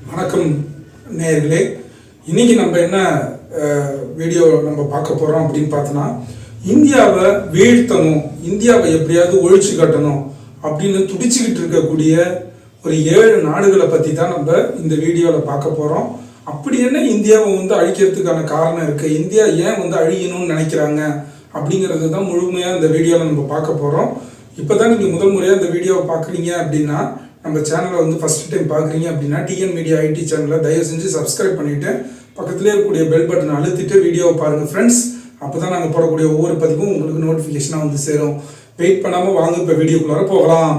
வணக்கம் நேர்களே இன்னைக்கு நம்ம என்ன வீடியோ நம்ம பார்க்க போகிறோம் அப்படின்னு பார்த்தோன்னா இந்தியாவை வீழ்த்தணும் இந்தியாவை எப்படியாவது ஒழிச்சு கட்டணும் அப்படின்னு துடிச்சுக்கிட்டு இருக்கக்கூடிய ஒரு ஏழு நாடுகளை பற்றி தான் நம்ம இந்த வீடியோவில் பார்க்க போகிறோம் அப்படி என்ன இந்தியாவை வந்து அழிக்கிறதுக்கான காரணம் இருக்குது இந்தியா ஏன் வந்து அழியணும்னு நினைக்கிறாங்க? அப்படிங்கிறது தான் முழுமையாக இந்த வீடியோவில் நம்ம பார்க்க போகிறோம் இப்போ தான் நீங்கள் முதல் முறையாக இந்த வீடியோவை பார்க்குறீங்க அப்படின்னா நம்ம சேனலை வந்து ஃபஸ்ட்டு டைம் பார்க்குறீங்க அப்படின்னா டிஎன் மீடியா ஐடி சேனலை தயவு செஞ்சு சப்ஸ்கிரைப் பண்ணிவிட்டு பக்கத்துலேயே இருக்கக்கூடிய பெல் பட்டனை அழுத்திட்டு வீடியோவை பாருங்கள் ஃப்ரெண்ட்ஸ் அப்போ தான் நாங்கள் போடக்கூடிய ஒவ்வொரு பதிவும் உங்களுக்கு நோட்டிஃபிகேஷனாக வந்து சேரும். வெயிட் பண்ணாமல் வாங்க இப்போ வீடியோக்குள்ளார போகலாம்.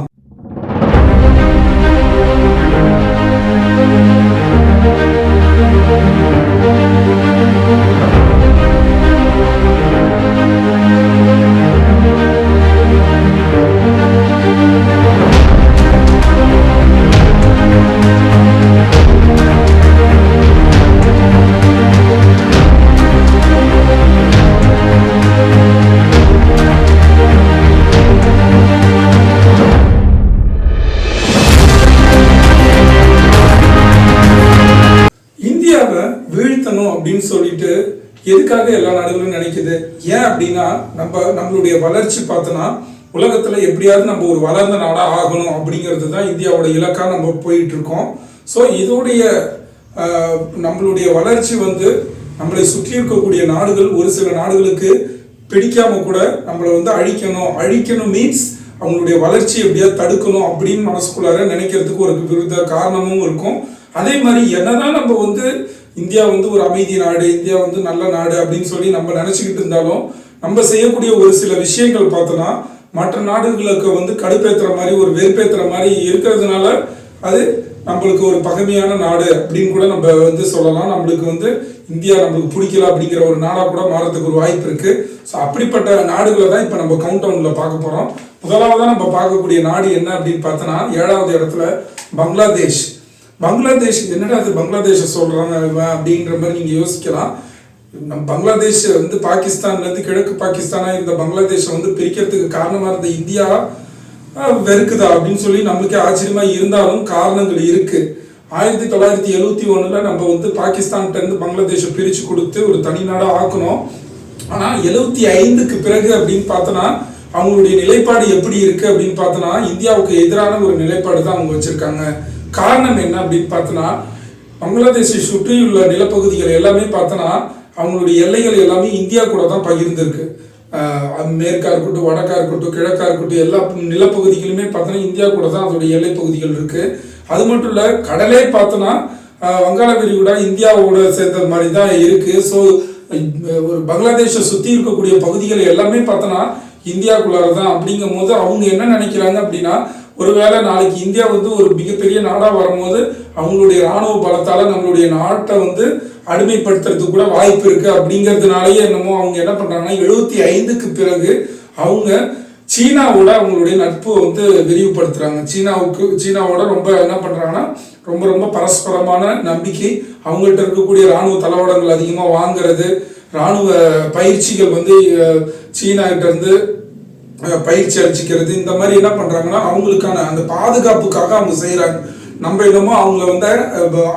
எதுக்காக எல்லா நாடுகளும் நினைக்குது? ஏன் அப்படின்னா நம்ம நம்மளுடைய வளர்ச்சி பார்த்தோன்னா உலகத்துல எப்படியாவது நம்ம ஒரு வளர்ந்த நாடாக ஆகணும் அப்படிங்கிறது தான் இந்தியாவோட இலக்கா நம்ம போயிட்டு இருக்கோம். ஸோ இதோடைய நம்மளுடைய வளர்ச்சி வந்து நம்மளை சுற்றி இருக்கக்கூடிய நாடுகள் ஒரு சில நாடுகளுக்கு பிடிக்காம கூட நம்மளை வந்து அழிக்கணும். அழிக்கணும் மீன்ஸ் அவங்களுடைய வளர்ச்சி எப்படியாவது தடுக்கணும் அப்படின்னு மனசுக்குள்ளார நினைக்கிறதுக்கு ஒரு விருத காரணமும் இருக்கும். அதே மாதிரி என்னதான் நம்ம வந்து இந்தியா வந்து ஒரு அமைதி நாடு இந்தியா வந்து நல்ல நாடு அப்படின்னு சொல்லி நம்ம நினைச்சுக்கிட்டு இருந்தாலும் நம்ம செய்யக்கூடிய ஒரு சில விஷயங்கள் பார்த்தோன்னா மற்ற நாடுகளுக்கு வந்து கடுப்பேற்றுற மாதிரி ஒரு வெறுப்பேற்றுற மாதிரி இருக்கிறதுனால அது நம்மளுக்கு ஒரு பகமையான நாடு அப்படின்னு கூட நம்ம வந்து சொல்லலாம். நம்மளுக்கு வந்து இந்தியா நம்மளுக்கு பிடிக்கல அப்படிங்கிற ஒரு நாடாக கூட மாறத்துக்கு ஒரு வாய்ப்பு இருக்கு. ஸோ அப்படிப்பட்ட நாடுகளை தான் இப்போ நம்ம கவுண்ட் டவுனில் பார்க்க போகிறோம் முதலாவதாக நம்ம பார்க்கக்கூடிய நாடு என்ன அப்படின்னு பார்த்தோன்னா ஏழாவது இடத்துல பங்களாதேஷ். பங்களாதேஷ் என்னடா அது பங்களாதேஷை சொல்றாங்க இவன் அப்படின்ற மாதிரி நீங்க யோசிக்கலாம். நம்ம பங்களாதேஷ் வந்து பாகிஸ்தான்ல இருந்து கிழக்கு பாகிஸ்தானா இருந்த பங்களாதேஷை வந்து பிரிக்கிறதுக்கு காரணமா இருந்த இந்தியா வெறுக்குதா அப்படின்னு சொல்லி நம்மளுக்கே ஆச்சரியமா இருந்தாலும் காரணங்கள் இருக்கு. ஆயிரத்தி தொள்ளாயிரத்தி எழுவத்தி ஒண்ணுல நம்ம வந்து பாகிஸ்தான்கிட்ட இருந்து பங்களாதேஷை பிரிச்சு கொடுத்து ஒரு தனிநாடா ஆக்கணும் ஆனா எழுவத்தி ஐந்துக்கு பிறகு அப்படின்னு பார்த்தோன்னா அவங்களுடைய நிலைப்பாடு எப்படி இருக்கு அப்படின்னு பார்த்தோன்னா இந்தியாவுக்கு எதிரான ஒரு நிலைப்பாடு தான் அவங்க வச்சிருக்காங்க. காரணம் என்ன அப்படின்னு பார்த்தோன்னா பங்களாதேஷை சுற்றியுள்ள நிலப்பகுதிகள் எல்லாமே பார்த்தோன்னா அவங்களுடைய எல்லைகள் எல்லாமே இந்தியா கூட தான் பகிர்ந்திருக்கு. மேற்கா இருக்கட்டும் வடக்கா இருக்கட்டும் கிழக்கா இருக்கட்டும் எல்லா நிலப்பகுதிகளுமே பார்த்தோன்னா இந்தியா கூட தான் அதோடைய எல்லை பகுதிகள் இருக்கு. அது மட்டும் இல்ல கடலே பார்த்தோன்னா வங்காள விரிகுடா இந்தியாவோட சேர்ந்த மாதிரி தான் இருக்கு. ஸோ ஒரு பங்களாதேஷை சுத்தி இருக்கக்கூடிய பகுதிகள் எல்லாமே பார்த்தோன்னா இந்தியாக்குள்ளார தான் அப்படிங்கும் போது அவங்க என்ன நினைக்கிறாங்க அப்படின்னா ஒருவேளை நாளைக்கு இந்தியா வந்து ஒரு மிகப்பெரிய நாடாக வரும்போது அவங்களுடைய ராணுவ பலத்தால் நம்மளுடைய நாட்டை வந்து அடிமைப்படுத்துறதுக்கு கூட வாய்ப்பு இருக்கு அப்படிங்கிறதுனாலயே என்னமோ அவங்க என்ன பண்ணுறாங்கன்னா எழுபத்தி ஐந்துக்கு பிறகு அவங்க சீனாவோட அவங்களுடைய நட்பு வந்து விரிவுபடுத்துறாங்க. சீனாவுக்கு சீனாவோட ரொம்ப என்ன பண்ணுறாங்கன்னா ரொம்ப ரொம்ப பரஸ்பரமான நம்பிக்கை. அவங்கள்ட்ட இருக்கக்கூடிய ராணுவ தளவாடங்கள் அதிகமாக வாங்குறது ராணுவ பயிற்சிகள் வந்து அஹ், சீனா கிட்ட இருந்து பயிற்சி அளிச்சிக்கிறது இந்த மாதிரி என்ன பண்றாங்கன்னா அவங்களுக்கான அந்த பாதுகாப்புக்காக அவங்க செய்கிறாங்க நம்ம என்னமோ அவங்கள வந்து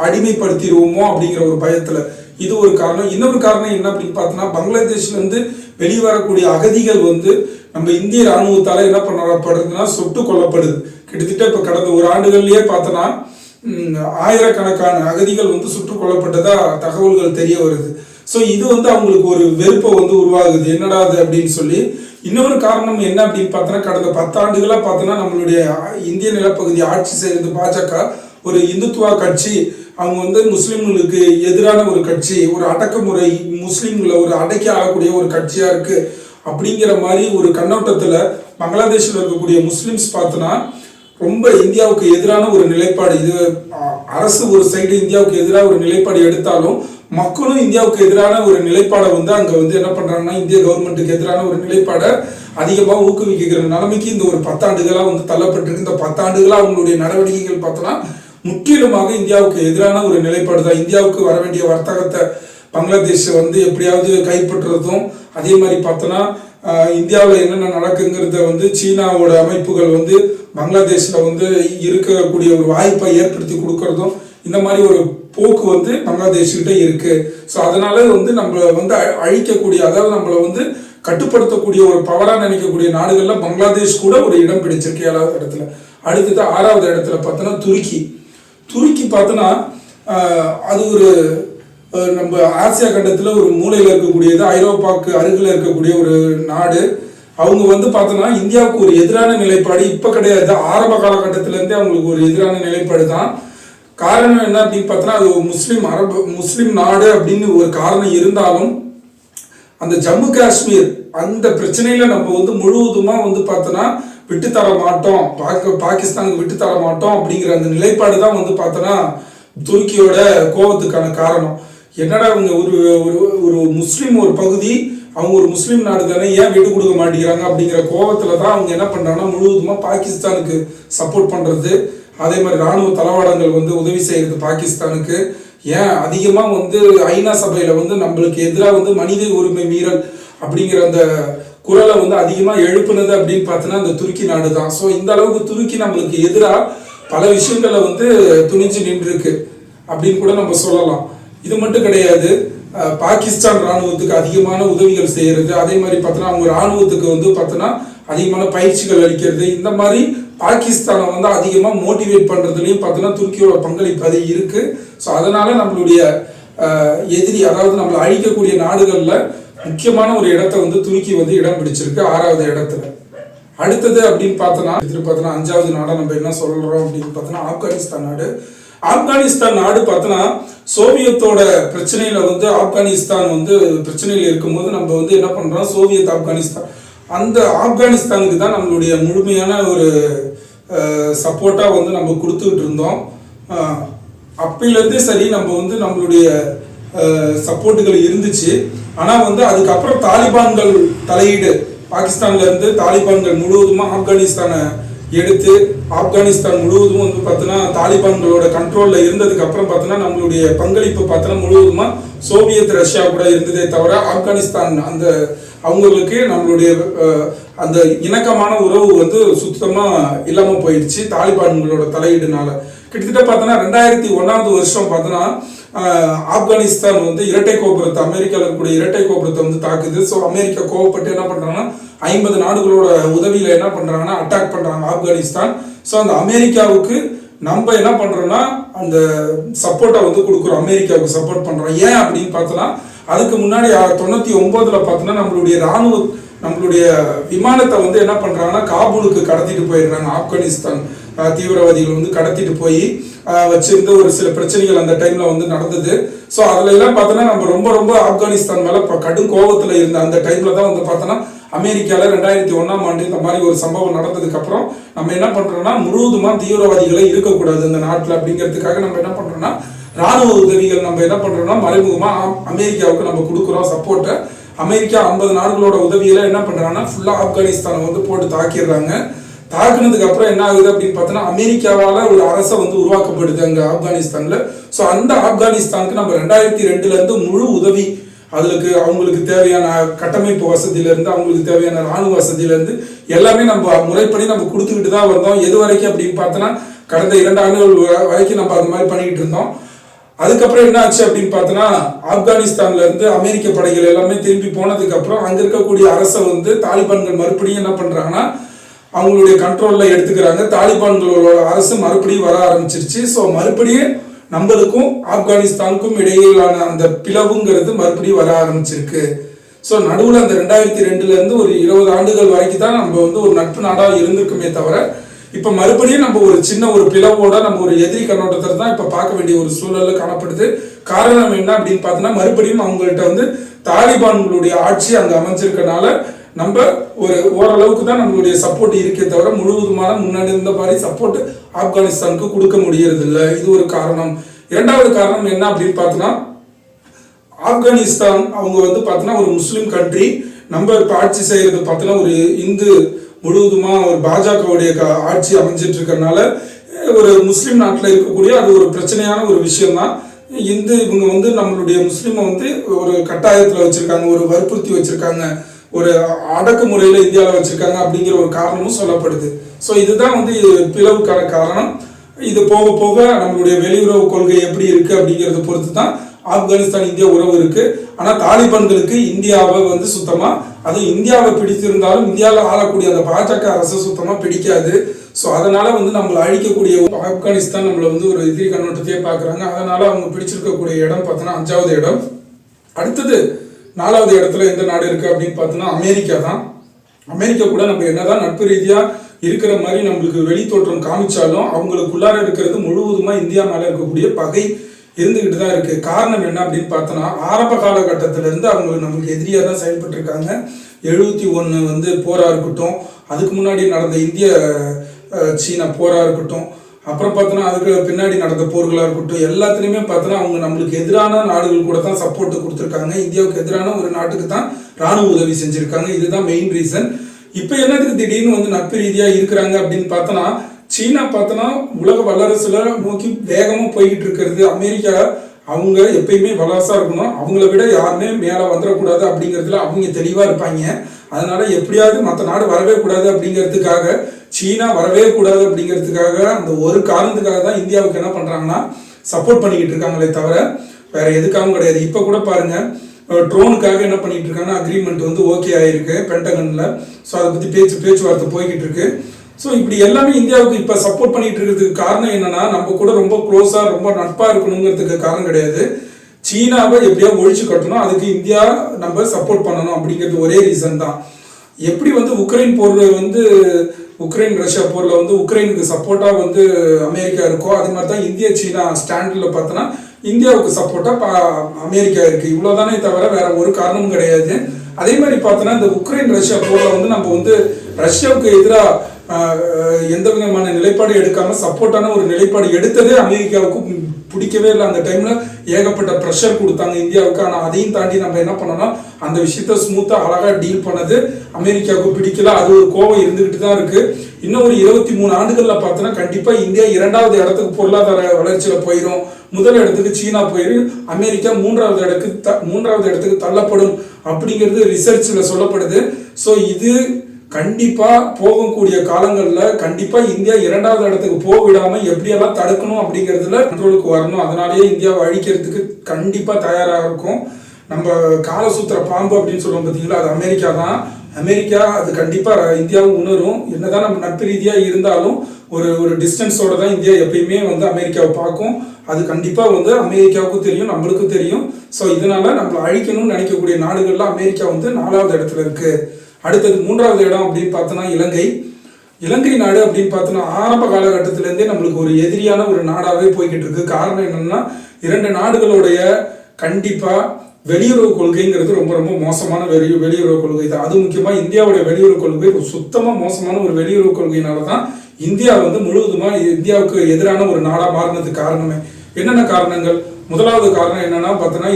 அடிமைப்படுத்திடுவோமோ அப்படிங்கிற ஒரு பயத்துல இது ஒரு காரணம். இன்னொரு காரணம் என்ன அப்படின்னு பார்த்தோன்னா பங்களாதேஷ்ல இருந்து வெளிவரக்கூடிய அகதிகள் வந்து நம்ம இந்திய ராணுவத்தால என்ன பண்ணப்படுதுன்னா சுட்டு கொல்லப்படுது. கிட்டத்தட்ட இப்ப கடந்த ஒரு ஆண்டுகள்லயே பார்த்தோன்னா ஆயிரக்கணக்கான அகதிகள் வந்து சுட்டுக் கொல்லப்பட்டதா தகவல்கள் தெரிய வருது. ஸோ இது வந்து அவங்களுக்கு ஒரு வெறுப்பை வந்து உருவாகுது. என்னடா அது அப்படின்னு சொல்லி இன்னொரு காரணம் என்ன அப்படின்னு பார்த்தோன்னா கடந்த பத்தாண்டுகளாக பார்த்தோன்னா நம்மளுடைய இந்திய நிலப்பகுதி ஆட்சி செய்கிறது பாஜக. ஒரு இந்துத்துவா கட்சி அவங்க வந்து முஸ்லீம்களுக்கு எதிரான ஒரு கட்சி ஒரு அடக்குமுறை முஸ்லீம்களை ஒரு அடக்கி ஆகக்கூடிய ஒரு கட்சியாக இருக்குது அப்படிங்கிற மாதிரி ஒரு கண்ணோட்டத்தில் பங்களாதேஷில் இருக்கக்கூடிய முஸ்லீம்ஸ் பார்த்தோன்னா ரொம்ப இந்தியாவுக்கு எதிரான ஒரு நிலைப்பாடு. இது அரசு ஒரு சைடு இந்தியாவுக்கு எதிராக ஒரு நிலைப்பாடு எடுத்தாலும் மக்களும் இந்தியாவுக்கு எதிரான ஒரு நிலைப்பாடை வந்து அங்க வந்து என்ன பண்றாங்கன்னா இந்திய கவர்மெண்ட்டுக்கு எதிரான ஒரு நிலைப்பாடை அதிகமாக ஊக்குவிக்கிற நிலைமைக்கு இந்த ஒரு பத்தாண்டுகளாக வந்து தள்ளப்பட்டிருக்கு. இந்த பத்தாண்டுகளாக அவங்களுடைய நடவடிக்கைகள் பார்த்தோன்னா முற்றிலுமாக இந்தியாவுக்கு எதிரான ஒரு நிலைப்பாடு தான் இந்தியாவுக்கு வர வேண்டிய வர்த்தகத்தை பங்களாதேஷ் வந்து எப்படியாவது கைப்பற்றுறதும் அதே மாதிரி பார்த்தோன்னா இந்தியாவில் என்னென்ன நடக்குங்கிறத வந்து சீனாவோட அமைப்புகள் வந்து பங்களாதேஷில் வந்து இருக்கக்கூடிய ஒரு வாய்ப்பை ஏற்படுத்தி கொடுக்கறதும் இந்த மாதிரி ஒரு போக்கு வந்து பங்களாதேஷ் கிட்ட இருக்கு. ஸோ அதனால வந்து நம்மளை வந்து அழிக்கக்கூடிய அதாவது நம்மளை வந்து கட்டுப்படுத்தக்கூடிய ஒரு பவரா நினைக்கக்கூடிய நாடுகள்ல பங்களாதேஷ் கூட ஒரு இடம் பிடிச்சிருக்கு ஏழாவது இடத்துல. அடுத்தது ஆறாவது இடத்துல பார்த்தோன்னா துருக்கி. துருக்கி பார்த்தோன்னா அது ஒரு நம்ம ஆசியா கண்டத்தில் ஒரு மூலையில் இருக்கக்கூடியது ஐரோப்பாவுக்கு அருகில் இருக்கக்கூடிய ஒரு நாடு. அவங்க வந்து பார்த்தோன்னா இந்தியாவுக்கு ஒரு எதிரான நிலைப்பாடு இப்போ கிடையாது. ஆரம்ப காலகட்டத்திலேருந்தே அவங்களுக்கு ஒரு எதிரான நிலைப்பாடு தான். காரணம் என்ன அப்படின்னு பார்த்தோன்னா அது ஒரு முஸ்லீம் அரபு முஸ்லீம் நாடு அப்படின்னு ஒரு காரணம் இருந்தாலும் அந்த ஜம்மு காஷ்மீர் அந்த பிரச்சனையில நம்ம வந்து முழுவதுமா வந்து பார்த்தோன்னா விட்டு தர மாட்டோம். பாக்க பாகிஸ்தானுக்கு விட்டு தர மாட்டோம் அப்படிங்கிற அந்த நிலைப்பாடு தான் வந்து பார்த்தோன்னா துருக்கியோட கோபத்துக்கான காரணம். என்னடா அவங்க ஒரு ஒரு ஒரு முஸ்லீம் ஒரு பகுதி அவங்க ஒரு முஸ்லீம் நாடு தானே ஏன் விட்டு கொடுக்க மாட்டேங்கிறாங்க அப்படிங்கிற கோபத்துல தான் அவங்க என்ன பண்ணுறாங்கன்னா முழுவதுமாக பாகிஸ்தானுக்கு சப்போர்ட் பண்ணுறது அதே மாதிரி ராணுவ தளவாடங்கள் வந்து உதவி செய்கிறது பாகிஸ்தானுக்கு. ஏன் அதிகமாக வந்து ஐநா சபையில் வந்து நம்மளுக்கு எதிராக வந்து மனித உரிமை மீறல் அப்படிங்கிற அந்த குரலை வந்து அதிகமாக எழுப்புனது அப்படின்னு பார்த்தோன்னா அந்த துருக்கி நாடு தான். ஸோ இந்த அளவுக்கு துருக்கி நம்மளுக்கு எதிராக பல விஷயங்களை வந்து துணிஞ்சு நின்றுருக்கு அப்படின்னு கூட நம்ம சொல்லலாம். இது மட்டும் கிடையாது. பாகிஸ்தான் ராணுவத்துக்கு அதிகமான உதவிகள் செய்யறது அதே மாதிரி பார்த்தோன்னா அவங்க ராணுவத்துக்கு வந்து பார்த்தோன்னா அதிகமான பயிற்சிகள் அளிக்கிறது இந்த மாதிரி பாகிஸ்தானை வந்து அதிகமாக மோட்டிவேட் பண்ணுறதுலையும் பார்த்தோன்னா துருக்கியோட பங்களிப்பு அது இருக்குது ஸோ அதனால் நம்மளுடைய எதிரி அதாவது நம்மளை அழிக்கக்கூடிய நாடுகளில் முக்கியமான ஒரு இடத்த வந்து துருக்கி வந்து இடம் பிடிச்சிருக்கு ஆறாவது இடத்துல. அடுத்தது அப்படின்னு பார்த்தோன்னா எடுத்துட்டு பார்த்தோன்னா அஞ்சாவது நாடாக நம்ம என்ன சொல்கிறோம் அப்படின்னு பார்த்தோன்னா ஆப்கானிஸ்தான் நாடு. ஆப்கானிஸ்தான் நாடு பார்த்தோன்னா சோவியத்தோட பிரச்சனையில வந்து ஆப்கானிஸ்தான் வந்து பிரச்சனையில் இருக்கும்போது நம்ம வந்து என்ன பண்றோம்? சோவியத் ஆப்கானிஸ்தான். அந்த ஆப்கானிஸ்தானுக்கு தான் நம்மளுடைய முழுமையான ஒரு சப்போர்ட்டா வந்து நம்ம கொடுத்துக்கிட்டு இருந்தோம். அஹ், சரி நம்ம வந்து நம்மளுடைய சப்போர்ட்டுகள் இருந்துச்சு. ஆனா வந்து அதுக்கப்புறம் தாலிபான்கள் தலையீடு. பாகிஸ்தான்ல இருந்து தாலிபான்கள் முழுவதுமா ஆப்கானிஸ்தானை எடுத்து ஆப்கானிஸ்தான் முழுவதும் வந்து பார்த்தோன்னா தாலிபான்களோட கண்ட்ரோலில் இருந்ததுக்கு அப்புறம் பார்த்தோன்னா நம்மளுடைய பங்களிப்பு பார்த்தோன்னா முழுவதுமா சோவியத் ரஷ்யா கூட இருந்ததே தவிர ஆப்கானிஸ்தான் அந்த அவங்களுக்கு நம்மளுடைய அந்த இணக்கமான உறவு வந்து சுத்தமாக இல்லாமல் போயிடுச்சு தாலிபான்களோட தலையீடுனால. கிட்டத்தட்ட பார்த்தோன்னா ரெண்டாயிரத்தி ஒன்னாவது வருஷம் பார்த்தோன்னா ஆப்கானிஸ்தான் வந்து இரட்டை கோபுரத்தை அமெரிக்காவில் இருக்கக்கூடிய இரட்டை கோபுரத்தை வந்து தாக்குது. ஸோ அமெரிக்கா கோவப்பட்டு என்ன பண்ணுறாங்கன்னா ஐம்பது நாடுகளோட உதவியில் என்ன பண்ணுறாங்கன்னா அட்டாக் பண்ணுறாங்க ஆப்கானிஸ்தான். ஸோ அந்த அமெரிக்காவுக்கு நம்ம என்ன பண்ணுறோன்னா அந்த சப்போர்ட்டை வந்து கொடுக்குறோம். அமெரிக்காவுக்கு சப்போர்ட் பண்ணுறோம் ஏன் அப்படின்னு பார்த்தோன்னா அதுக்கு முன்னாடி தொண்ணூற்றி ஒம்போதில் பார்த்தோன்னா நம்மளுடைய இராணுவ நம்மளுடைய விமானத்தை வந்து என்ன பண்ணுறாங்கன்னா காபூலுக்கு கடத்திட்டு போயிடுறாங்க. ஆப்கானிஸ்தான் தீவிரவாதிகள் வந்து கடத்திட்டு போய் வச்சிருந்த ஒரு சில பிரச்சனைகள் அந்த டைமில் வந்து நடந்தது. ஸோ அதில் எல்லாம் பார்த்தோன்னா நம்ம ரொம்ப ரொம்ப ஆப்கானிஸ்தான் மேலே கடும் கோபத்தில் இருந்த அந்த டைமில் தான் வந்து பார்த்தோன்னா அமெரிக்காவில் ரெண்டாயிரத்தி ஒன்றாம் ஆண்டு இந்த மாதிரி ஒரு சம்பவம் நடந்ததுக்கு அப்புறம் நம்ம என்ன பண்றோம்னா முழுவதுமா தீவிரவாதிகளை இருக்கக்கூடாது இந்த நாட்டில் அப்படிங்கிறதுக்காக நம்ம என்ன பண்றோம்னா ராணுவ உதவிகள் நம்ம என்ன பண்றோம்னா மறைமுகமா அமெரிக்காவுக்கு நம்ம கொடுக்குறோம் சப்போர்ட்டை அமெரிக்கா ஐம்பது நாடுகளோட உதவியெல்லாம் என்ன பண்றாங்கன்னா ஃபுல்லா ஆப்கானிஸ்தானை வந்து போட்டு தாக்கிடுறாங்க. தாக்குனதுக்கு அப்புறம் என்ன ஆகுது அப்படின்னு பார்த்தோன்னா அமெரிக்காவால் ஒரு அரசை வந்து உருவாக்கப்படுது அங்கே ஆப்கானிஸ்தானில். ஸோ அந்த ஆப்கானிஸ்தானுக்கு நம்ம ரெண்டாயிரத்தி ரெண்டுலேருந்து முழு உதவி அதுக்கு அவங்களுக்கு தேவையான கட்டமைப்பு வசதியிலேருந்து அவங்களுக்கு தேவையான ராணுவ வசதியிலேருந்து எல்லாமே நம்ம முறைப்படி நம்ம கொடுத்துக்கிட்டு தான் வந்தோம். எது வரைக்கும் அப்படின்னு பார்த்தோன்னா கடந்த இரண்டு ஆண்டுகள் வரைக்கும் நம்ம அது மாதிரி பண்ணிக்கிட்டு இருந்தோம். அதுக்கப்புறம் என்ன ஆச்சு அப்படின்னு பார்த்தோன்னா ஆப்கானிஸ்தான்ல இருந்து அமெரிக்க படைகள் எல்லாமே திரும்பி போனதுக்கப்புறம் அங்கே இருக்கக்கூடிய அரசை வந்து தாலிபான்கள் மறுபடியும் என்ன பண்ணுறாங்கன்னா அவங்களுடைய கண்ட்ரோலில் எடுத்துக்கிறாங்க. தாலிபான்களோட அரசு மறுபடியும் வர ஆரம்பிச்சிருச்சு. ஸோ மறுபடியும் நம்மளுக்கும் ஆப்கானிஸ்தானுக்கும் இடையிலான அந்த பிளவுங்கிறது மறுபடியும் வர ஆரம்பிச்சிருக்கு. ஸோ நடுவில் அந்த ரெண்டாயிரத்தி ரெண்டுல இருந்து ஒரு இருபது ஆண்டுகள் வரைக்கும் தான் நம்ம வந்து ஒரு நட்பு நாடாக இருந்திருக்குமே தவிர இப்போ மறுபடியும் நம்ம ஒரு சின்ன ஒரு பிளவோட நம்ம ஒரு எதிரி கண்ணோட்டத்தில் தான் இப்போ பார்க்க வேண்டிய ஒரு சூழல்ல காணப்படுது. காரணம் என்ன அப்படின்னு பார்த்தோன்னா மறுபடியும் அவங்கள்ட்ட வந்து தாலிபான்களுடைய ஆட்சி அங்கே அமைஞ்சிருக்கனால நம்ம ஒரு ஓரளவுக்கு தான் நம்மளுடைய சப்போர்ட் இருக்கே தவிர முழுவதுமான முன்னாடி இருந்த மாதிரி சப்போர்ட் ஆப்கானிஸ்தானுக்கு கொடுக்க முடியறதில்லை. இது ஒரு காரணம். இரண்டாவது காரணம் என்ன அப்படின்னு பார்த்தோன்னா ஆப்கானிஸ்தான் அவங்க வந்து பார்த்தோன்னா ஒரு முஸ்லீம் கண்ட்ரி நம்ம இப்போ ஆட்சி செய்கிறது பார்த்தோன்னா ஒரு இந்து முழுவதுமாக ஒரு பாஜகவுடைய க- ஆட்சி அமைஞ்சிட்டு இருக்கறனால ஒரு முஸ்லீம் நாட்டில் இருக்கக்கூடிய அது ஒரு பிரச்சனையான ஒரு விஷயம்தான். இந்து இவங்க வந்து நம்மளுடைய முஸ்லீமை வந்து ஒரு கட்டாயத்தில் வச்சுருக்காங்க ஒரு வற்புறுத்தி வச்சுருக்காங்க. ஒரு அடக்குமுறையில் இந்தியாவில் வச்சிருக்காங்க அப்படிங்கிற ஒரு காரணமும் சொல்லப்படுது. ஸோ இதுதான் வந்து பிளவுக்கான காரணம். இது போக போக நம்மளுடைய வெளியுறவு கொள்கை எப்படி இருக்கு அப்படிங்கிறத பொறுத்து தான் ஆப்கானிஸ்தான் இந்தியா உறவு இருக்கு. ஆனா தாலிபான்களுக்கு இந்தியாவை வந்து சுத்தமா அதுவும் இந்தியாவை பிடித்திருந்தாலும் இந்தியாவில் ஆளக்கூடிய அந்த பாஜக அரசு சுத்தமா பிடிக்காது. ஸோ அதனால வந்து நம்மளை அழிக்கக்கூடிய ஆப்கானிஸ்தான் நம்மளை வந்து ஒரு எதிரி கண்ணோட்டத்தையே பார்க்குறாங்க. அதனால அவங்க பிடிச்சிருக்கக்கூடிய இடம் பார்த்தோன்னா அஞ்சாவது இடம். அடுத்தது நாலாவது இடத்துல எந்த நாடு இருக்கு அப்படின்னு பார்த்தோன்னா அமெரிக்கா தான். அமெரிக்கா கூட நம்ம என்னதான் நட்பு ரீதியா இருக்கிற மாதிரி நம்மளுக்கு வெளி தோற்றம் காமிச்சாலும் அவங்களுக்குள்ளார இருக்கிறது முழுவதுமா இந்தியா மேல இருக்கக்கூடிய பகை இருந்துகிட்டு தான் இருக்கு. காரணம் என்ன அப்படின்னு பார்த்தோன்னா ஆரம்ப காலகட்டத்தில இருந்து அவங்க நம்மளுக்கு எதிரியா தான் செயல்பட்டு இருக்காங்க எழுபத்தி ஒன்று வந்து போரா இருக்கட்டும் அதுக்கு முன்னாடி நடந்த இந்திய சீனா போரா இருக்கட்டும் அப்புறம் பார்த்தோன்னா அதுக்கு பின்னாடி நடந்த போர்களாக இருக்கட்டும் எல்லாத்துலேயுமே பார்த்தோன்னா அவங்க நம்மளுக்கு எதிரான நாடுகள் கூட தான் சப்போர்ட்டு கொடுத்துருக்காங்க. இந்தியாவுக்கு எதிரான ஒரு நாட்டுக்கு தான் ராணுவ உதவி செஞ்சுருக்காங்க. இதுதான் மெயின் ரீசன் இப்போ என்னதுக்கு திடீர்னு வந்து நட்பு ரீதியாக இருக்கிறாங்க அப்படின்னு பார்த்தோன்னா சீனா பார்த்தோன்னா உலக வல்லரசுல நோக்கி வேகமாக போய்கிட்டு இருக்கிறது. அமெரிக்கா அவங்க எப்பயுமே வல்லரசா இருக்கணும். அவங்கள விட யாருமே மேலே வந்துடக்கூடாது அப்படிங்கிறதுல அவங்க தெளிவாக இருப்பாங்க. அதனால எப்படியாவது மற்ற நாடு வரவே கூடாது அப்படிங்கிறதுக்காக சீனா வரவே கூடாது அப்படிங்கிறதுக்காக அந்த ஒரு காரணத்துக்காக தான் இந்தியாவுக்கு என்ன பண்றாங்கன்னா சப்போர்ட் பண்ணிக்கிட்டு இருக்காங்களே தவிர வேற எதுக்காகவும் கிடையாது. இப்போ கூட பாருங்க ட்ரோனுக்காக என்ன பண்ணிட்டு இருக்காங்கன்னா அக்ரிமெண்ட் வந்து ஓகே ஆயிருக்கு பென்டகன்ல ஸோ அதை பத்தி பேச்சு பேச்சுவார்த்தை போய்கிட்டு இருக்கு. ஸோ இப்படி எல்லாமே இந்தியாவுக்கு இப்போ சப்போர்ட் பண்ணிட்டு இருக்கிறதுக்கு காரணம் என்னன்னா நம்ம கூட ரொம்ப க்ளோஸாக ரொம்ப நட்பாக இருக்கணுங்கிறதுக்கு காரணம் கிடையாது. சீனாவை எப்படியா ஒழிச்சு கட்டணும். அதுக்கு இந்தியா நம்ம சப்போர்ட் பண்ணணும் அப்படிங்கிறது ஒரே ரீசன் தான். எப்படி வந்து உக்ரைன் போரில் வந்து உக்ரைன் ரஷ்யா போரில் வந்து உக்ரைனுக்கு சப்போர்ட்டாக வந்து அமெரிக்கா இருக்கோ அதே மாதிரி தான் இந்திய சீனா ஸ்டாண்டில் பார்த்தோன்னா இந்தியாவுக்கு சப்போர்ட்டாக அமெரிக்கா இவ்வளோ தானே தவிர வேற ஒரு காரணமும் கிடையாது. அதே மாதிரி பார்த்தோன்னா இந்த உக்ரைன் ரஷ்யா போரில் வந்து நம்ம வந்து ரஷ்யாவுக்கு எதிராக எந்த விதமான நிலைப்பாடு எடுக்காம சப்போர்ட்டான ஒரு நிலைப்பாடு எடுத்ததே அமெரிக்காவுக்கு பிடிக்கவே இல்லை அந்த டைம்ல ஏகப்பட்ட ப்ரெஷர் கொடுத்தாங்க இந்தியாவுக்கு. ஆனால் அதையும் தாண்டி நம்ம என்ன பண்ணோம்னா அந்த விஷயத்த ஸ்மூத்தா அழகா டீல் பண்ணது அமெரிக்காவுக்கு பிடிக்கல. அது ஒரு கோவம் இருந்துகிட்டு தான் இருக்கு. இன்னும் ஒரு இருபத்தி மூணு ஆண்டுகள்ல பார்த்தோன்னா கண்டிப்பா இந்தியா இரண்டாவது இடத்துக்கு பொருளாதார வளர்ச்சியில போயிடும் முதல் இடத்துக்கு சீனா போயிடும் அமெரிக்கா மூன்றாவது இடத்துக்கு த- மூன்றாவது இடத்துக்கு தள்ளப்படும் அப்படிங்கிறது ரிசர்ச்ல சொல்லப்படுது. ஸோ இது கண்டிப்பாக போகக்கூடிய காலங்களில் கண்டிப்பாக இந்தியா இரண்டாவது இடத்துக்கு போக விடாமல் எப்படியெல்லாம் தடுக்கணும் அப்படிங்கிறதுல கண்ட்ரோலுக்கு வரணும். அதனாலேயே இந்தியாவை அழிக்கிறதுக்கு கண்டிப்பாக தயாராக இருக்கும். நம்ம காலசூத்திர பாம்பு அப்படின்னு சொல்லுவோம் பார்த்தீங்களா அது அமெரிக்கா தான். அமெரிக்கா அது கண்டிப்பாக இந்தியாவும் உணரும். என்னதான் நம்ம நட்பு ரீதியாக இருந்தாலும் ஒரு ஒரு டிஸ்டன்ஸோட தான் இந்தியா எப்பயுமே வந்து அமெரிக்காவை பார்க்கும். அது கண்டிப்பாக வந்து அமெரிக்காவுக்கும் தெரியும் நம்மளுக்கும் தெரியும். ஸோ இதனால நம்மளை அழிக்கணும்னு நினைக்கக்கூடிய நாடுகளில் அமெரிக்கா வந்து நாலாவது இடத்துல இருக்குது அடுத்தது மூன்றாவது இடம் அப்படின்னு பார்த்தோன்னா இலங்கை. இலங்கை நாடு அப்படின்னு பார்த்தோன்னா ஆரம்ப காலகட்டத்திலேருந்தே நம்மளுக்கு ஒரு எதிரியான ஒரு நாடாகவே போய்கிட்டு இருக்கு. காரணம் என்னன்னா இரண்டு நாடுகளுடைய கண்டிப்பாக வெளியுறவு கொள்கைங்கிறது ரொம்ப ரொம்ப மோசமான வெளி வெளியுறவு கொள்கை தான். அது முக்கியமாக இந்தியாவுடைய வெளியுறவு கொள்கை ஒரு சுத்தமாக மோசமான ஒரு வெளியுறவு கொள்கையினால தான் இந்தியா வந்து முழுவதுமாக இந்தியாவுக்கு எதிரான ஒரு நாடாக மாறினதுக்கு காரணமே. என்னென்ன காரணங்கள்? முதலாவது காரணம் என்னன்னா பார்த்தோன்னா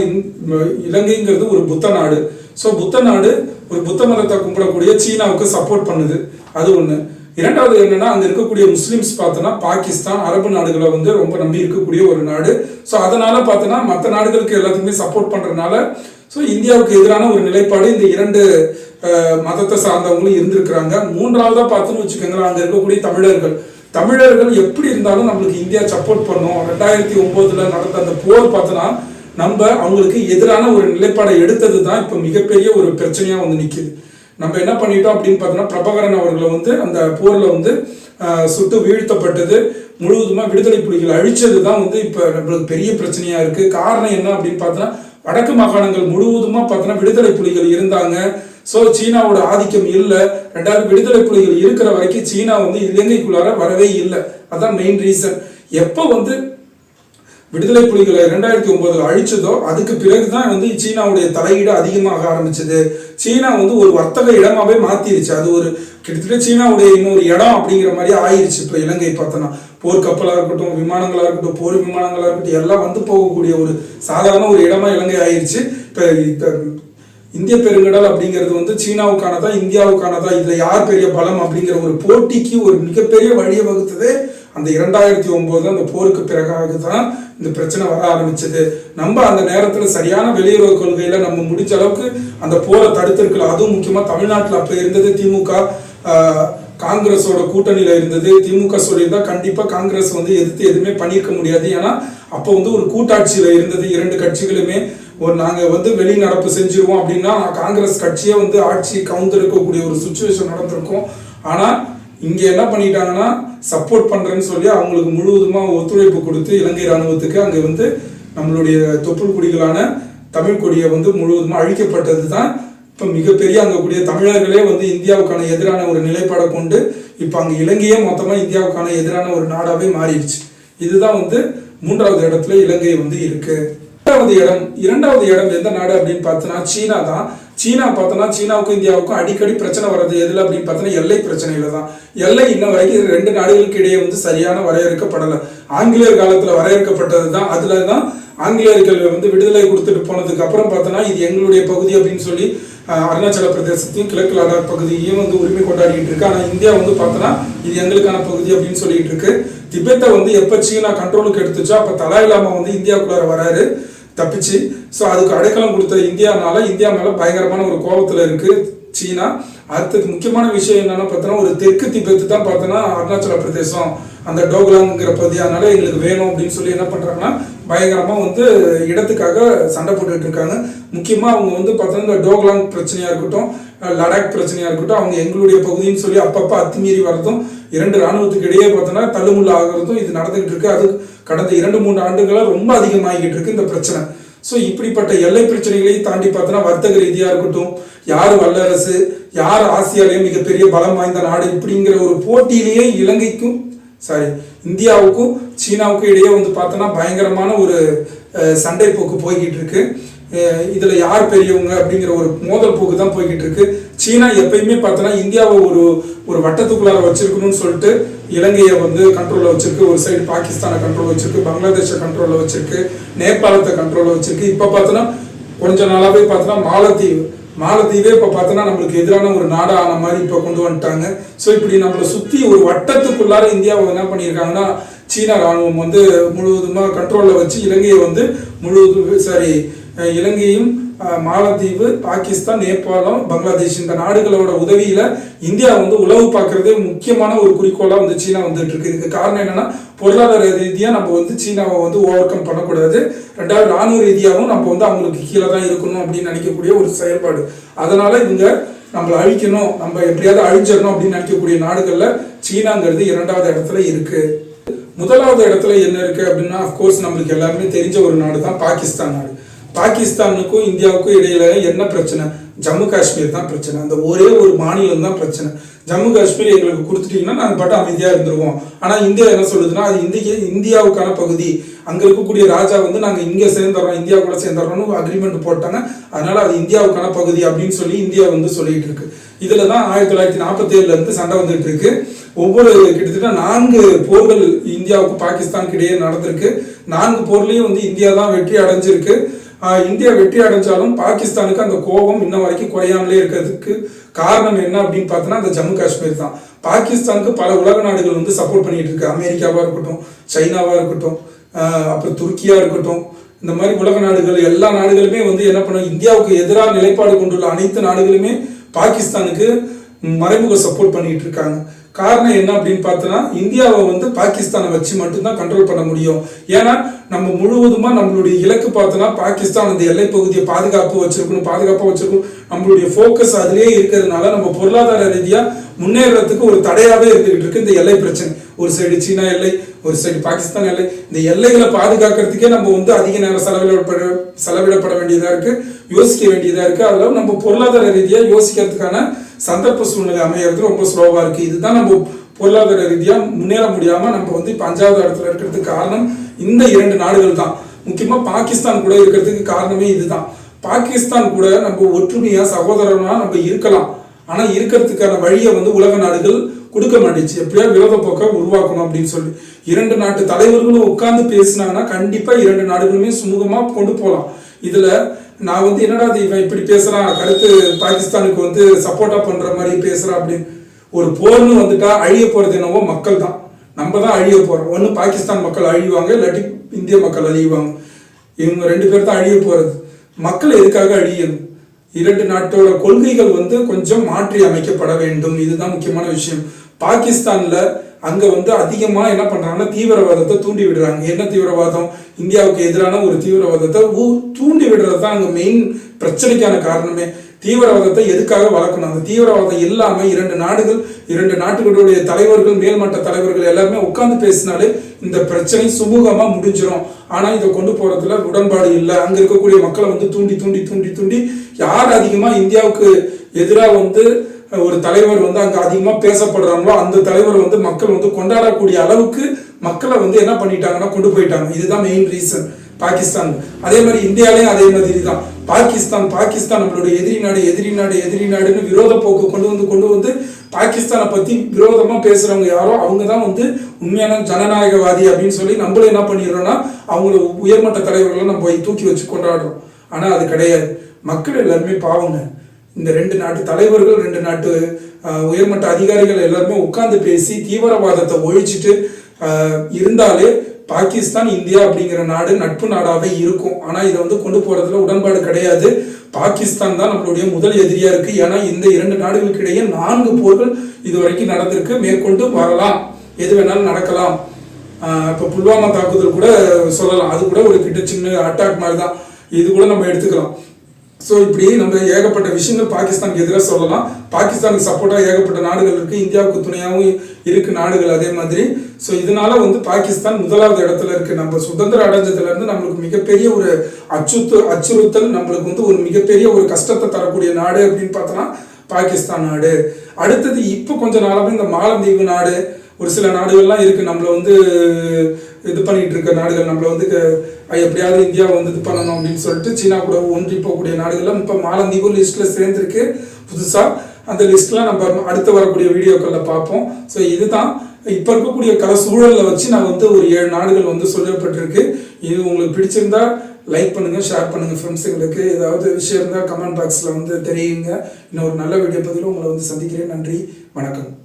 இலங்கைங்கிறது ஒரு புத்த நாடு. ஸோ புத்த நாடு ஒரு புத்த மதத்தை கும்பிடக்கூடிய சீனாவுக்கு சப்போர்ட் பண்ணுது. அது ஒன்று இரண்டாவது என்னன்னா அங்க இருக்கக்கூடிய முஸ்லிம்ஸ் பார்த்தோன்னா பாகிஸ்தான் அரபு நாடுகளை வந்து ரொம்ப நம்பி இருக்கக்கூடிய ஒரு நாடு. ஸோ அதனால பார்த்தோன்னா மற்ற நாடுகளுக்கு எல்லாத்துக்குமே சப்போர்ட் பண்றதுனால ஸோ இந்தியாவுக்கு எதிரான ஒரு நிலைப்பாடு இந்த இரண்டு மதத்தை சார்ந்தவங்களும் இருந்திருக்கிறாங்க. மூன்றாவதா பார்த்தோன்னு வச்சுக்கோங்களேன் அங்க இருக்கக்கூடிய தமிழர்கள். தமிழர்கள் எப்படி இருந்தாலும் நம்மளுக்கு இந்தியா சப்போர்ட் பண்ணும். ரெண்டாயிரத்தி ஒன்பதுல நடந்த அந்த போர் பார்த்தோன்னா நம்ம அவங்களுக்கு எதிரான ஒரு நிலைப்பாடை எடுத்தது தான் இப்போ மிகப்பெரிய ஒரு பிரச்சனையாக வந்து நிற்கிது நம்ம என்ன பண்ணிட்டோம் அப்படின்னு பார்த்தோம்னா பிரபாகரன் அவர்களை வந்து அந்த போரில் வந்து சுட்டு வீழ்த்தப்பட்டது முழுவதுமாக விடுதலை புலிகள் அழிச்சது தான் வந்து இப்போ நம்மளுக்கு பெரிய பிரச்சனையாக இருக்குது காரணம் என்ன அப்படின்னு பார்த்தோன்னா வடக்கு மாகாணங்கள் முழுவதுமாக பார்த்தோன்னா விடுதலை புலிகள் இருந்தாங்க. ஸோ சீனாவோட ஆதிக்கம் இல்லை. ரெண்டாவது விடுதலை புலிகள் இருக்கிற வரைக்கும் சீனா வந்து இலங்கைக்குள்ளார வரவே இல்லை. அதான் மெயின் ரீசன் எப்போ வந்து விடுதலை புலிகளை ரெண்டாயிரத்தி ஒன்பதுல அழிச்சதோ அதுக்கு பிறகுதான் வந்து சீனாவுடைய தலையீடு அதிகமாக ஆரம்பிச்சது. சீனா வந்து ஒரு வர்த்தக இடமாவே மாத்திருச்சு. அது ஒரு கிட்டத்தட்ட சீனாவுடைய இன்னொரு இடம் அப்படிங்கிற மாதிரி ஆயிருச்சு. இப்போ இலங்கை பார்த்தோன்னா போர்க்கப்பலாக இருக்கட்டும் விமானங்களா இருக்கட்டும் போர் விமானங்களா இருக்கட்டும் எல்லாம் வந்து போகக்கூடிய ஒரு சாதாரண ஒரு இடமா இலங்கை ஆயிருச்சு. இப்போ இந்திய பெருங்கடல் அப்படிங்கிறது வந்து சீனாவுக்கானதா இந்தியாவுக்கானதா இதுல யார் பெரிய பலம் அப்படிங்கிற ஒரு போட்டிக்கு ஒரு மிகப்பெரிய வழியை வகுத்ததே அந்த இரண்டாயிரத்தி ஒன்பது அந்த போருக்கு பிறகாக தான் இந்த பிரச்சனை வர ஆரம்பிச்சது. நம்ம அந்த நேரத்துல சரியான வெளியுறவு கொள்கையில நம்ம முடிஞ்ச அளவுக்கு அந்த போரை தடுத்திருக்கலாம் அதுவும் முக்கியமா தமிழ்நாட்டில் அப்ப இருந்தது திமுக. காங்கிரஸோட கூட்டணியில இருந்தது. திமுக சொல்லியிருந்தா கண்டிப்பா காங்கிரஸ் வந்து எதிர்த்து எதுவுமே பண்ணியிருக்க முடியாது. ஏன்னா அப்போ வந்து ஒரு கூட்டாட்சியில இருந்தது இரண்டு கட்சிகளுமே. ஒரு நாங்க வந்து வெளிநடப்பு செஞ்சிருவோம் அப்படின்னா காங்கிரஸ் கட்சியே வந்து ஆட்சி கவுந்திருக்கக்கூடிய ஒரு சுச்சுவேஷன் நடந்திருக்கும். ஆனா இங்க என்ன பண்ணிட்டாங்கன்னா சப்போர்ட் பண்ணுறேன்னு சொல்லி அவங்களுக்கு முழுவதுமாக ஒத்துழைப்பு கொடுத்து இலங்கை ராணுவத்துக்கு அங்கே வந்து நம்மளுடைய தொப்புள் குடிகளான தமிழ் கொடியை வந்து முழுவதுமாக அழிக்கப்பட்டது தான் இப்போ மிகப்பெரிய அங்கே கூடிய தமிழர்களே வந்து இந்தியாவுக்கான எதிரான ஒரு நிலைப்பாடை கொண்டு இப்போ அங்கே இலங்கையே மொத்தமாக இந்தியாவுக்கான எதிரான ஒரு நாடாகவே மாறிடுச்சு. இதுதான் வந்து மூன்றாவது இடத்துல இலங்கை வந்து இருக்கு. இரண்டாவது இடம் இரண்டாவது இடம் எந்த நாடு அப்படின்னு பார்த்தோன்னா சீனா தான். சீனா பார்த்தோன்னா சீனாவுக்கும் இந்தியாவுக்கும் அடிக்கடி பிரச்சனை வர்றது எதில் அப்படின்னு பார்த்தோன்னா எல்லை பிரச்சனையில தான். எல்லை இன்ன வரைக்கும் ரெண்டு நாடுகளுக்கு இடையே வந்து சரியான வரையறுக்கப்படலை. ஆங்கிலேயர் காலத்தில் வரையறுக்கப்பட்டது தான். அதில் தான் ஆங்கிலேயர்கள் வந்து விடுதலை கொடுத்துட்டு போனதுக்கு அப்புறம் பார்த்தோன்னா இது எங்களுடைய பகுதி அப்படின்னு சொல்லி அருணாச்சல பிரதேசத்தையும் கிழக்கு லடாக் பகுதியையும் வந்து உரிமை கொண்டாடிட்டு இருக்கு. ஆனா இந்தியா வந்து பார்த்தோன்னா இது எங்களுக்கான பகுதி அப்படின்னு சொல்லிட்டு இருக்கு. திபெத்தை வந்து எப்ப சீனா கண்ட்ரோலுக்கு எடுத்துச்சோ அப்ப தலாய் லாமா வந்து இந்தியாவுக்குள்ளார வராரு. தப்பிச்சு ஸோ அதுக்கு அடைக்கலம் கொடுத்த இந்தியானால இந்தியா மேலே பயங்கரமான ஒரு கோபத்தில் இருக்கு சீனா. அடுத்தது முக்கியமான விஷயம் என்னன்னா பார்த்தோன்னா ஒரு தெற்கு திபெத்து தான் பார்த்தோன்னா அருணாச்சல பிரதேசம் அந்த டோக்லாங்கிற பகுதியானால எங்களுக்கு வேணும் அப்படின்னு சொல்லி என்ன பண்ணுறாங்கன்னா பயங்கரமாக வந்து இடத்துக்காக சண்டை போட்டுக்கிட்டு இருக்காங்க. முக்கியமாக அவங்க வந்து பார்த்தோன்னா இந்த டோக்லாங் பிரச்சனையாக இருக்கட்டும் லடாக் பிரச்சனையாக இருக்கட்டும் அவங்க எங்களுடைய பகுதின்னு சொல்லி அப்பப்போ அத்துமீறி வரதும் இரண்டு ராணுவத்துக்கு இடையே பார்த்தோன்னா தள்ளுமுள்ள ஆகிறதும் இது நடந்துகிட்டு இருக்கு. அது கடந்த இரண்டு மூன்று ஆண்டுகளாக ரொம்ப அதிகமாகிட்டு இருக்கு இந்த பிரச்சனை. ஸோ இப்படிப்பட்ட எல்லை பிரச்சனைகளையும் தாண்டி பார்த்தோன்னா வர்த்தக ரீதியாக இருக்கட்டும் யார் வல்லரசு யார் ஆசியாலேயே மிகப்பெரிய பலம் வாய்ந்த நாடு இப்படிங்கிற ஒரு போட்டியிலேயே இலங்கைக்கும் சாரி இந்தியாவுக்கும் சீனாவுக்கும் இடையே வந்து பார்த்தோன்னா பயங்கரமான ஒரு சண்டை போக்கு போய்கிட்டு இருக்கு. இதில் யார் பெரியவங்க அப்படிங்கிற ஒரு மோதல் போக்கு தான் போய்கிட்டு இருக்கு. சீனா எப்பயுமே பார்த்தோன்னா இந்தியாவை ஒரு ஒரு வட்டத்துக்குள்ளார வச்சிருக்கணும்னு சொல்லிட்டு இலங்கையை வந்து கண்ட்ரோலில் வச்சிருக்கு. ஒரு சைடு பாகிஸ்தானை கண்ட்ரோல் வச்சிருக்கு பங்களாதேஷை கண்ட்ரோலில் வச்சிருக்கு நேபாளத்தை கண்ட்ரோலில் வச்சிருக்கு. இப்போ பார்த்தோன்னா கொஞ்ச நாளாகவே பார்த்தோன்னா மாலத்தீவு. மாலத்தீவே இப்போ பார்த்தோன்னா நம்மளுக்கு எதிரான ஒரு நாடா ஆன மாதிரி இப்போ கொண்டு வந்துட்டாங்க. ஸோ இப்படி நம்மளை சுற்றி ஒரு வட்டத்துக்குள்ளார இந்தியாவை என்ன பண்ணியிருக்காங்கன்னா சீனா ராணுவம் வந்து முழுவதுமாக கண்ட்ரோலில் வச்சு இலங்கையை வந்து முழுவதும் சாரி இலங்கையும் மாலத்தீவு பாகிஸ்தான் நேபாளம் பங்களாதேஷ் இந்த நாடுகளோட உதவியில இந்தியா வந்து உளவு பார்க்கறதே முக்கியமான ஒரு குறிக்கோளா வந்து சீனா வந்துட்டு இருக்கு. இதுக்கு காரணம் என்னன்னா பொருளாதார ரீதியா நம்ம வந்து சீனாவை வந்து ஓவர் கம் பண்ணக்கூடாது. ரெண்டாவது ராணுவ ரீதியாகவும் நம்ம வந்து அவங்களுக்கு கீழே தான் இருக்கணும் அப்படின்னு நினைக்கக்கூடிய ஒரு செயல்பாடு. அதனால இவங்க நம்மளை அழிக்கணும் நம்ம எப்படியாவது அழிஞ்சிடணும் அப்படின்னு நினைக்கக்கூடிய நாடுகள்ல சீனாங்கிறது இரண்டாவது இடத்துல இருக்கு. முதலாவது இடத்துல என்ன இருக்கு அப்படின்னா அஃப்கோர்ஸ் நம்மளுக்கு எல்லாருமே தெரிஞ்ச ஒரு நாடு தான் பாகிஸ்தான் நாடு. பாகிஸ்தானுக்கும் இந்தியாவுக்கும் இடையில என்ன பிரச்சனை? ஜம்மு காஷ்மீர் தான் பிரச்சனை. அந்த ஒரே ஒரு மாநிலம் தான் பிரச்சனை. ஜம்மு காஷ்மீர் எங்களுக்கு கொடுத்துட்டீங்கன்னா நாங்கள் பாட்டு அமைதியாக இருந்துருவோம். ஆனால் இந்தியா என்ன சொல்லுதுன்னா அது இந்திய இந்தியாவுக்கான பகுதி. அங்கே இருக்கக்கூடிய ராஜா வந்து நாங்கள் இங்கே சேர்ந்துடுறோம் இந்தியா கூட சேர்ந்துடுறோம்னு அக்ரிமெண்ட் போட்டாங்க. அதனால அது இந்தியாவுக்கான பகுதி அப்படின்னு சொல்லி இந்தியா வந்து சொல்லிட்டு இருக்கு. இதில் தான் ஆயிரத்தி தொள்ளாயிரத்தி நாற்பத்தி ஏழுலேருந்து சண்டை வந்துட்டு இருக்கு. ஒவ்வொரு கிட்டத்தட்ட நான்கு போர்கள் இந்தியாவுக்கு பாகிஸ்தானுக்கு இடையே நடந்திருக்கு. நான்கு போர்லேயும் வந்து இந்தியா தான் வெற்றி அடைஞ்சிருக்கு. இந்தியா வெற்றி அடைஞ்சாலும் பாகிஸ்தானுக்கு அந்த கோபம் இன்ன வரைக்கும் குறையாமலே இருக்கிறதுக்கு காரணம் என்ன அப்படின்னு பார்த்தோன்னா அந்த ஜம்மு காஷ்மீர் தான். பாகிஸ்தானுக்கு பல உலக நாடுகள் வந்து சப்போர்ட் பண்ணிட்டு இருக்கு. அமெரிக்காவாக இருக்கட்டும் சைனாவாக இருக்கட்டும் அப்புறம் துருக்கியா இருக்கட்டும். இந்த மாதிரி உலக நாடுகள் எல்லா நாடுகளுமே வந்து என்ன பண்ணும் இந்தியாவுக்கு எதிராக நிலைப்பாடு கொண்டுள்ள அனைத்து நாடுகளுமே பாகிஸ்தானுக்கு மறைமுக சப்போர்ட் பண்ணிட்டு இருக்காங்க. காரணம் என்ன அப்படின்னு பார்த்தோன்னா இந்தியாவை வந்து பாகிஸ்தானை வச்சு மட்டும்தான் கண்ட்ரோல் பண்ண முடியும். ஏன்னா நம்ம முழுவதுமாக நம்மளுடைய இலக்கு பார்த்தோன்னா பாகிஸ்தான் அந்த எல்லை பகுதியை பாதுகாப்பு வச்சிருக்கணும் பாதுகாப்பாக வச்சிருக்கணும். நம்மளுடைய ஃபோக்கஸ் அதிலேயே இருக்கிறதுனால நம்ம பொருளாதார ரீதியாக முன்னேறதுக்கு ஒரு தடையாகவே இருந்துகிட்டு இருக்கு இந்த எல்லை பிரச்சனை. ஒரு சைடு சீனா எல்லை ஒரு சைடு பாகிஸ்தான் எல்லை. இந்த எல்லைகளை பாதுகாக்கிறதுக்கே நம்ம வந்து அதிக நேரம் செலவிடப்பட செலவிடப்பட வேண்டியதாக இருக்குது யோசிக்க வேண்டியதாக இருக்குது அதில் நம்ம பொருளாதார ரீதியாக யோசிக்கிறதுக்கான சந்தர்ப்ப சூழ்நிலை அமையறது ரொம்ப ஸ்லோவா இருக்கு. இதுதான் நம்ம பொருளாதார ரீதியா முன்னேற முடியாம நம்ம வந்து இப்ப அஞ்சாவது இடத்துல இருக்கிறதுக்கு காரணம் இந்த இரண்டு நாடுகள் தான். முக்கியமா பாகிஸ்தான் கூட இருக்கிறதுக்கு காரணமே இதுதான். பாகிஸ்தான் கூட நம்ம ஒற்றுமையா சகோதரனா நம்ம இருக்கலாம். ஆனா இருக்கிறதுக்கான வழியை வந்து உலக நாடுகள் கொடுக்க மாட்டேச்சு. எப்படியா விரோத போக்கை உருவாக்கணும் அப்படின்னு சொல்லி. இரண்டு நாட்டு தலைவர்களும் உட்கார்ந்து பேசினாங்கன்னா கண்டிப்பா இரண்டு நாடுகளுமே சுமூகமா கொண்டு போகலாம். இதுல நான் வந்து என்னடா இவன் இப்படி பேசுறான்? கருத்து பாகிஸ்தானுக்கு வந்து சப்போர்ட்டா பண்ற மாதிரி பேசுறான் அப்படின்னு ஒரு போர்னு வந்துட்டா அழிய போறது என்னவோ மக்கள் தான் நம்ம தான் அழிய போறோம். ஒன்று பாகிஸ்தான் மக்கள் அழிவாங்க இல்லாட்டி இந்திய மக்கள் அழிவாங்க. இவங்க ரெண்டு பேர் தான் அழிய போறது. மக்கள் எதுக்காக அழியணும்? இரண்டு நாட்டோட கொள்கைகள் வந்து கொஞ்சம் மாற்றி அமைக்கப்பட வேண்டும். இதுதான் முக்கியமான விஷயம். பாகிஸ்தான்ல அங்க வந்து அதிகமா என்ன பண்றாங்கன்னா தீவிரவாதத்தை தூண்டி விடுறாங்க. என்ன தீவிரவாதம்? இந்தியாவுக்கு எதிரான ஒரு தீவிரவாதத்தை தூண்டி விடுறது தான் அங்க மெயின் பிரச்சனைக்கான காரணமே. தீவிரவாதத்தை எதுக்காக வளர்க்கணும்? அந்த தீவிரவாதம் இல்லாம இரண்டு நாடுகள் இரண்டு நாட்டுகளுடைய தலைவர்கள் மேல்மட்ட தலைவர்கள் எல்லாருமே உட்கார்ந்து பேசினாலே இந்த பிரச்சனை சுமூகமா முடிஞ்சிரும். ஆனா இதை கொண்டு போறதுல உடன்பாடு இல்லை. அங்க இருக்கக்கூடிய மக்களை வந்து தூண்டி தூண்டி தூண்டி தூண்டி யார் அதிகமா இந்தியாவுக்கு எதிராக வந்து ஒரு தலைவர் வந்து அங்க அதிகமா பேசப்படுறாங்களோ அந்த தலைவர் வந்து மக்கள் வந்து கொண்டாடக்கூடிய அளவுக்கு மக்களை வந்து என்ன பண்ணிட்டாங்கன்னா கொண்டு போயிட்டாங்க. இதுதான் மெயின் ரீசன் பாகிஸ்தான். அதே மாதிரி இந்தியாலையும் அதே மாதிரி தான் பாகிஸ்தான் பாகிஸ்தான் நம்மளுடைய எதிரி நாடு எதிரி நாடு எதிரி நாடுன்னு விரோத போக்கு கொண்டு வந்து கொண்டு வந்து பாகிஸ்தானை பத்தி விரோதமா பேசுறவங்க யாரோ அவங்க தான் வந்து உண்மையான ஜனநாயகவாதி அப்படின்னு சொல்லி நம்மளும் என்ன பண்ணிடுறோன்னா அவங்கள உயர்மட்ட தலைவர்களை நம்ம போய் தூக்கி வச்சு கொண்டாடுறோம். ஆனா அது கிடையாது. மக்கள் எல்லாருமே பாவங்க. இந்த ரெண்டு நாட்டு தலைவர்கள் ரெண்டு நாட்டு ஆஹ், உயர்மட்ட அதிகாரிகள் எல்லாருமே உட்கார்ந்து பேசி தீவிரவாதத்தை ஒழிச்சிட்டு இருந்தாலே பாகிஸ்தான் இந்தியா அப்படிங்கிற நாடு நட்பு நாடாவே இருக்கும். ஆனா இதை வந்து கொண்டு போறதுல உடன்பாடு கிடையாது. பாகிஸ்தான் தான் நம்மளுடைய முதல் எதிரியா இருக்கு. ஏன்னா இந்த இரண்டு நாடுகளுக்கு இடையே நான்கு போர்கள் இது வரைக்கும் நடந்திருக்கு. மேற்கொண்டு வரலாம் எது வேணாலும் நடக்கலாம். இப்போ புல்வாமா தாக்குதல் கூட சொல்லலாம். அது கூட ஒரு கிட்ட சின்ன அட்டாக் மாதிரி தான் இது கூட நம்ம எடுத்துக்கலாம். ஸோ இப்படி நம்ம ஏகப்பட்ட விஷயங்கள் பாகிஸ்தானுக்கு எதிராக சொல்லலாம். பாகிஸ்தானுக்கு சப்போர்ட்டாக ஏகப்பட்ட நாடுகள் இருக்குது இந்தியாவுக்கு துணையாகவும் இருக்குது நாடுகள் அதே மாதிரி. ஸோ இதனால வந்து பாகிஸ்தான் முதலாவது இடத்துல இருக்குது நம்ம சுதந்திரம் அடைஞ்சதுலேருந்து நம்மளுக்கு மிகப்பெரிய ஒரு அச்சுத்து அச்சுறுத்தல் நம்மளுக்கு வந்து ஒரு மிகப்பெரிய ஒரு கஷ்டத்தை தரக்கூடிய நாடு அப்படின்னு பார்த்தோன்னா பாகிஸ்தான் நாடு. அடுத்தது இப்போ கொஞ்ச நாளாக இந்த மாலத்தீவு நாடு ஒரு சில நாடுகள்லாம் இருக்குது நம்மளை வந்து இது பண்ணிட்டு இருக்க நாடுகள். நம்மளை வந்து க- எப்படியாவது இந்தியாவை வந்து இது பண்ணணும் அப்படின்னு சொல்லிட்டு சீனா கூட ஒன்றி போகக்கூடிய நாடுகள்லாம் இப்போ மாலந்தீவு லிஸ்ட்ல சேர்ந்துருக்கு. புதுசா அந்த லிஸ்ட்லாம் நம்ம அடுத்து வரக்கூடிய வீடியோக்களில் பார்ப்போம். ஸோ இதுதான் இப்போ இருக்கக்கூடிய கல சூழலை வச்சு நான் வந்து ஒரு ஏழு நாடுகள் வந்து சொல்லப்பட்டிருக்கு. இது உங்களுக்கு பிடிச்சிருந்தா லைக் பண்ணுங்கள் ஷேர் பண்ணுங்கள் ஃப்ரெண்ட்ஸுங்களுக்கு ஏதாவது விஷயம் இருந்தால் கமெண்ட் பாக்ஸில் வந்து தெரியுங்க. இன்னும் ஒரு நல்ல வீடியோ பதிவில் உங்களை வந்து சந்திக்கிறேன். நன்றி வணக்கம்.